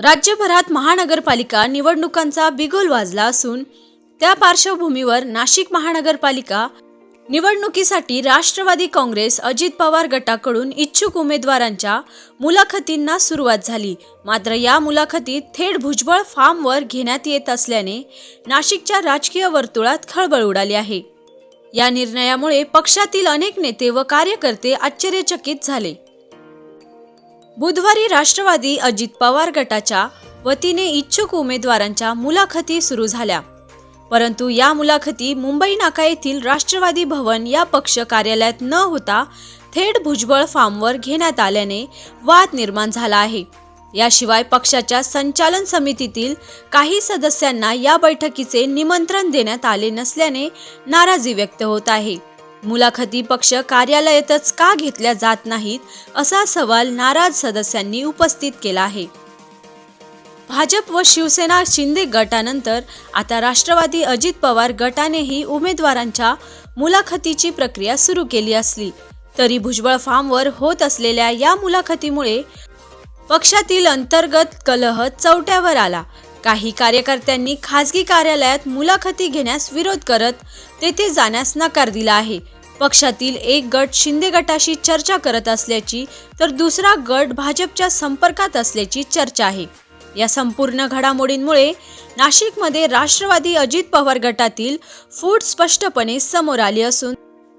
राज्यभरात महानगरपालिका निवडणुकांचा बिगुल वाजला असून त्या पार्श्वभूमीवर नाशिक महानगरपालिका निवडणुकीसाठी राष्ट्रवादी काँग्रेस अजित पवार गटाकडून इच्छुक उमेदवारांच्या मुलाखतींना सुरुवात झाली. मात्र या मुलाखतीत थेट भुजबळ फार्मवर घेण्यात येत असल्याने नाशिकच्या राजकीय वर्तुळात खळबळ उडाली आहे. या निर्णयामुळे पक्षातील अनेक नेते व कार्यकर्ते आश्चर्यचकित झाले. बुधवारी राष्ट्रवादी अजित पवार गटाच्या वतीने इच्छुक उमेदवारांच्या मुलाखती सुरू झाल्या. परंतु या मुलाखती मुंबई नाका येथील राष्ट्रवादी भवन या पक्ष कार्यालयात न होता थेट भुजबळ फार्मवर घेण्यात आल्याने वाद निर्माण झाला आहे. याशिवाय पक्षाच्या संचालन समितीतील काही सदस्यांना या बैठकीचे निमंत्रण देण्यात आले नसल्याने नाराजी व्यक्त होत आहे. मुलाखती पक्ष कार्यालयातच का घेतल्या जात नाहीत असा सवाल नाराज सदस्यांनी उपस्थित केला आहे. भाजप व शिवसेना शिंदे गटानंतर आता राष्ट्रवादी अजित पवार गटानेही उमेदवारांच्या मुलाखतीची प्रक्रिया सुरू केली असली तरी भुजबळ फार्मवर होत असलेल्या या मुलाखतीमुळे पक्षातील अंतर्गत कलह चौट्यावर आला काही कार्यकर्त्यांनी खासगी कार्यालयात मुलाखती घेण्यास विरोध करत तेथे जाण्यास नकार दिला आहे. पक्षातील एक गट शिंदे गटाशी चर्चा करत असल्याची तर दुसरा गट भाजपच्या संपर्कात असल्याची चर्चा आहे. या संपूर्ण घडामोडींमुळे नाशिकमध्ये राष्ट्रवादी अजित पवार गटातील फूट स्पष्टपणे समोर आली असून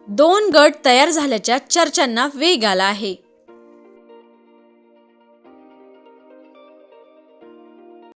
दोन गट तयार झाल्याच्या चर्चांना वेग आला आहे.